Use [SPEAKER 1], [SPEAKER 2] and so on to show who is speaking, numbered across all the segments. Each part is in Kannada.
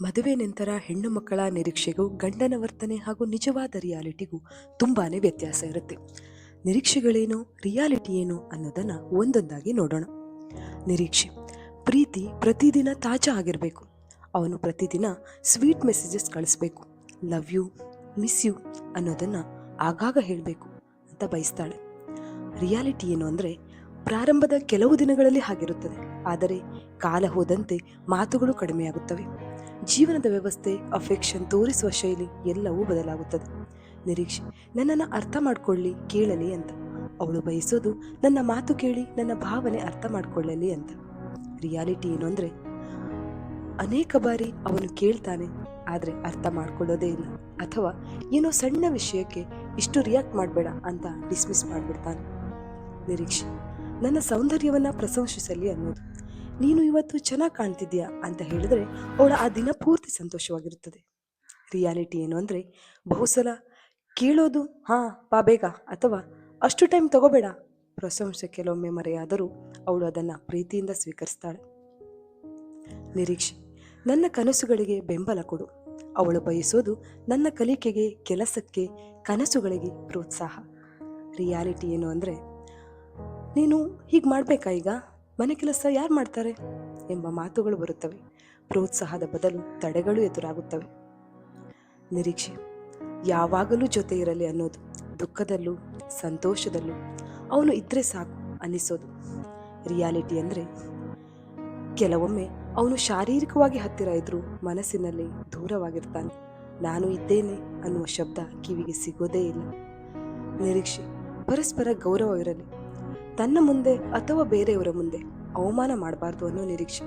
[SPEAKER 1] ಮದುವೆ ನಂತರ ಹೆಣ್ಣು ಮಕ್ಕಳ ನಿರೀಕ್ಷೆಗೂ, ಗಂಡನ ವರ್ತನೆ ಹಾಗೂ ನಿಜವಾದ ರಿಯಾಲಿಟಿಗೂ ತುಂಬಾ ವ್ಯತ್ಯಾಸ ಇರುತ್ತೆ. ನಿರೀಕ್ಷೆಗಳೇನು, ರಿಯಾಲಿಟಿ ಏನು ಅನ್ನೋದನ್ನು ಒಂದೊಂದಾಗಿ ನೋಡೋಣ. ನಿರೀಕ್ಷೆ, ಪ್ರೀತಿ ಪ್ರತಿದಿನ ತಾಜಾ ಆಗಿರಬೇಕು. ಅವನು ಪ್ರತಿದಿನ ಸ್ವೀಟ್ ಮೆಸೇಜಸ್ ಕಳಿಸ್ಬೇಕು. ಲವ್ ಯು, ಮಿಸ್ ಯು ಅನ್ನೋದನ್ನು ಆಗಾಗ ಹೇಳಬೇಕು ಅಂತ ಬಯಸ್ತಾಳೆ. ರಿಯಾಲಿಟಿ ಏನು ಅಂದರೆ, ಪ್ರಾರಂಭದ ಕೆಲವು ದಿನಗಳಲ್ಲಿ ಹಾಗಿರುತ್ತದೆ, ಆದರೆ ಕಾಲ ಹೋದಂತೆ ಮಾತುಗಳು ಕಡಿಮೆಯಾಗುತ್ತವೆ. ಜೀವನದ ವ್ಯವಸ್ಥೆ ಅಫೆಕ್ಷನ್ ತೋರಿಸುವ ಶೈಲಿ ಎಲ್ಲವೂ ಬದಲಾಗುತ್ತದೆ. ನಿರೀಕ್ಷೆ, ನನ್ನನ್ನು ಅರ್ಥ ಮಾಡಿಕೊಳ್ಳಿ, ಕೇಳಲಿ ಅಂತ. ಅವಳು ಬಯಸೋದು ನನ್ನ ಮಾತು ಕೇಳಿ ನನ್ನ ಭಾವನೆ ಅರ್ಥ ಮಾಡಿಕೊಳ್ಳಲಿ ಅಂತ. ರಿಯಾಲಿಟಿ ಏನು ಅಂದರೆ, ಅನೇಕ ಬಾರಿ ಅವನು ಕೇಳ್ತಾನೆ, ಆದರೆ ಅರ್ಥ ಮಾಡ್ಕೊಳ್ಳೋದೇ ಇಲ್ಲ. ಅಥವಾ ಏನೋ ಸಣ್ಣ ವಿಷಯಕ್ಕೆ ಇಷ್ಟು ರಿಯಾಕ್ಟ್ ಮಾಡಬೇಡ ಅಂತ ಡಿಸ್ಮಿಸ್ ಮಾಡಿಬಿಡ್ತಾನೆ. ನಿರೀಕ್ಷೆ, ನನ್ನ ಸೌಂದರ್ಯವನ್ನ ಪ್ರಶಂಸಿಸಲಿ ಅನ್ನೋದು. ನೀನು ಇವತ್ತು ಚೆನ್ನಾಗಿ ಕಾಣ್ತಿದ್ದೀಯಾ ಅಂತ ಹೇಳಿದ್ರೆ ಅವಳ ಆ ದಿನ ಪೂರ್ತಿ ಸಂತೋಷವಾಗಿರುತ್ತದೆ. ರಿಯಾಲಿಟಿ ಏನು ಅಂದರೆ ಬಹುಸಲ ಕೇಳೋದು, ಹಾಂ, ಬಾ ಬೇಗ ಅಥವಾ ಅಷ್ಟು ಟೈಮ್ ತಗೋಬೇಡ ಪ್ರಶಂಸೆ ಕೆಲವೊಮ್ಮೆ ಮರೆಯಾದರೂ ಅವಳು ಅದನ್ನು ಪ್ರೀತಿಯಿಂದ ಸ್ವೀಕರಿಸ್ತಾಳೆ. ನಿರೀಕ್ಷೆ, ನನ್ನ ಕನಸುಗಳಿಗೆ ಬೆಂಬಲ ಕೊಡು ಅವಳು ಬಯಸೋದು ನನ್ನ ಕಲಿಕೆಗೆ, ಕೆಲಸಕ್ಕೆ, ಕನಸುಗಳಿಗೆ ಪ್ರೋತ್ಸಾಹ. ರಿಯಾಲಿಟಿ ಏನು ಅಂದರೆ, ನೀನು ಹೀಗೆ ಮಾಡಬೇಕಾ ಈಗ? ಮನೆ ಕೆಲಸ ಯಾರು ಮಾಡ್ತಾರೆ? ಎಂಬ ಮಾತುಗಳು ಬರುತ್ತವೆ. ಪ್ರೋತ್ಸಾಹದ ಬದಲು ತಡೆಗಳು ಎದುರಾಗುತ್ತವೆ. ನಿರೀಕ್ಷೆ. ಯಾವಾಗಲೂ ಜೊತೆ ಇರಲಿ ಅನ್ನೋದು. ದುಃಖದಲ್ಲೂ, ಸಂತೋಷದಲ್ಲೂ. ಅವನು ಇದ್ರೆ ಸಾಕು ಅನ್ನಿಸೋದು. ರಿಯಾಲಿಟಿ ಅಂದರೆ, ಕೆಲವೊಮ್ಮೆ ಅವನು ಶಾರೀರಿಕವಾಗಿ ಹತ್ತಿರ ಇದ್ದರೂ ಮನಸ್ಸಿನಲ್ಲಿ ದೂರವಾಗಿರ್ತಾನೆ. ನಾನು ಇದ್ದೇನೆ ಅನ್ನುವ ಶಬ್ದ ಕಿವಿಗೆ ಸಿಗೋದೇ ಇಲ್ಲ. ನಿರೀಕ್ಷೆ. ಪರಸ್ಪರ ಗೌರವವಿರಲಿ ತನ್ನ ಮುಂದೆ ಅಥವಾ ಬೇರೆಯವರ ಮುಂದೆ ಅವಮಾನ ಮಾಡಬಾರ್ದು ಅನ್ನೋ ನಿರೀಕ್ಷೆ.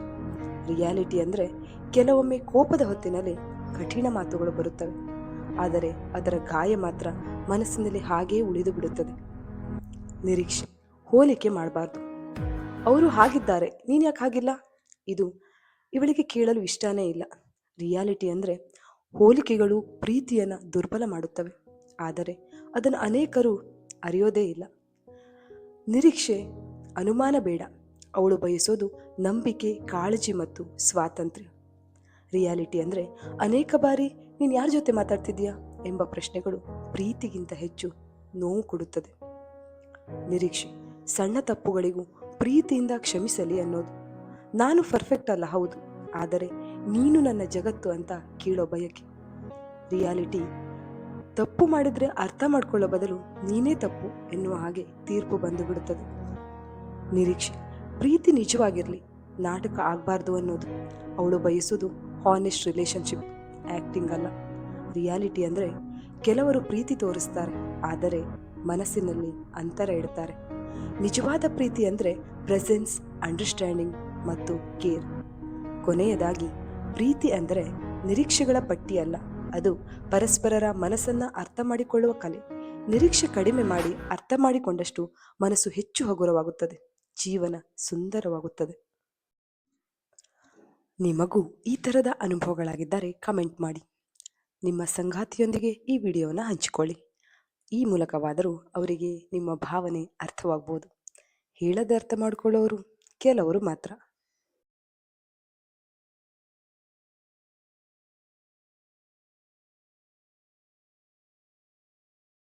[SPEAKER 1] ರಿಯಾಲಿಟಿ ಅಂದರೆ ಕೆಲವೊಮ್ಮೆ ಕೋಪದ ಹೊತ್ತಿನಲ್ಲಿ ಕಠಿಣ ಮಾತುಗಳು ಬರುತ್ತವೆ. ಆದರೆ ಅದರ ಗಾಯ ಮಾತ್ರ ಮನಸ್ಸಿನಲ್ಲಿ ಹಾಗೇ ಉಳಿದು ಬಿಡುತ್ತದೆ. ನಿರೀಕ್ಷೆ. ಹೋಲಿಕೆ ಮಾಡಬಾರ್ದು. ಅವರು ಹಾಗಿದ್ದಾರೆ, ನೀನು ಯಾಕೆ ಹಾಗಿಲ್ಲ? ಇದು ಇವಳಿಗೆ ಕೇಳಲು ಇಷ್ಟನೇ ಇಲ್ಲ. ರಿಯಾಲಿಟಿ ಅಂದರೆ ಹೋಲಿಕೆಗಳು ಪ್ರೀತಿಯನ್ನು ದುರ್ಬಲ ಮಾಡುತ್ತವೆ. ಆದರೆ ಅದನ್ನು ಅನೇಕರು ಅರಿಯೋದೇ ಇಲ್ಲ. ನಿರೀಕ್ಷೆ, ಅನುಮಾನ ಬೇಡ. ಅವಳು ಬಯಸೋದು ನಂಬಿಕೆ, ಕಾಳಜಿ ಮತ್ತು ಸ್ವಾತಂತ್ರ್ಯ. ರಿಯಾಲಿಟಿ ಅಂದರೆ ಅನೇಕ ಬಾರಿ ನೀನು ಯಾರ ಜೊತೆ ಮಾತಾಡ್ತಿದ್ದೀಯಾ ಎಂಬ ಪ್ರಶ್ನೆಗಳು ಪ್ರೀತಿಗಿಂತ ಹೆಚ್ಚು ನೋವು ಕೊಡುತ್ತದೆ. ನಿರೀಕ್ಷೆ, ಸಣ್ಣ ತಪ್ಪುಗಳಿಗೂ ಪ್ರೀತಿಯಿಂದ ಕ್ಷಮಿಸಲಿ ಅನ್ನೋದು. ನಾನು ಪರ್ಫೆಕ್ಟ್ ಅಲ್ಲ, ಹೌದು. ಆದರೆ ನೀನು ನನ್ನ ಜಗತ್ತು ಅಂತ ಕೇಳೋ ಬಯಕೆ. ರಿಯಾಲಿಟಿ ತಪ್ಪು ಮಾಡಿದರೆ ಅರ್ಥ ಮಾಡ್ಕೊಳ್ಳೋ ಬದಲು ನೀನೇ ತಪ್ಪು ಎನ್ನುವ ಹಾಗೆ ತೀರ್ಪು ಬಂದು ಬಿಡುತ್ತದೆ. ನಿರೀಕ್ಷೆ, ಪ್ರೀತಿ ನಿಜವಾಗಿರಲಿ ನಾಟಕ ಆಗಬಾರ್ದು ಅನ್ನೋದು. ಅವಳು ಬಯಸೋದು ಹಾನೆಸ್ಟ್ ರಿಲೇಶನ್ಶಿಪ್ ಆ್ಯಕ್ಟಿಂಗ್ ಅಲ್ಲ. ರಿಯಾಲಿಟಿ ಅಂದರೆ ಕೆಲವರು ಪ್ರೀತಿ ತೋರಿಸ್ತಾರೆ, ಆದರೆ ಮನಸ್ಸಿನಲ್ಲಿ ಅಂತರ ಇಡ್ತಾರೆ. ನಿಜವಾದ ಪ್ರೀತಿ ಅಂದರೆ ಪ್ರೆಸೆನ್ಸ್ ಅಂಡರ್ಸ್ಟ್ಯಾಂಡಿಂಗ್ ಮತ್ತು ಕೇರ್ ಕೊನೆಯದಾಗಿ, ಪ್ರೀತಿ ಅಂದರೆ ನಿರೀಕ್ಷೆಗಳ ಪಟ್ಟಿ ಅಲ್ಲ ಅದು ಪರಸ್ಪರರ ಮನಸ್ಸನ್ನ ಅರ್ಥ ಮಾಡಿಕೊಳ್ಳುವ ಕಲೆ. ನಿರೀಕ್ಷೆ ಕಡಿಮೆ ಮಾಡಿ ಅರ್ಥ ಮಾಡಿಕೊಂಡಷ್ಟು ಮನಸ್ಸು ಹೆಚ್ಚು ಹಗುರವಾಗುತ್ತದೆ, ಜೀವನ ಸುಂದರವಾಗುತ್ತದೆ. ನಿಮಗೂ ಈ ಥರದ ಅನುಭವಗಳಾಗಿದ್ದರೆ ಕಮೆಂಟ್ ಮಾಡಿ. ನಿಮ್ಮ ಸಂಗಾತಿಯೊಂದಿಗೆ ಈ ವಿಡಿಯೋವನ್ನು ಹಂಚಿಕೊಳ್ಳಿ. ಈ ಮೂಲಕವಾದರೂ ಅವರಿಗೆ ನಿಮ್ಮ ಭಾವನೆ ಅರ್ಥವಾಗ್ಬೋದು. ಹೇಳದೆ ಅರ್ಥ ಮಾಡಿಕೊಳ್ಳೋರು ಕೆಲವರು ಮಾತ್ರ.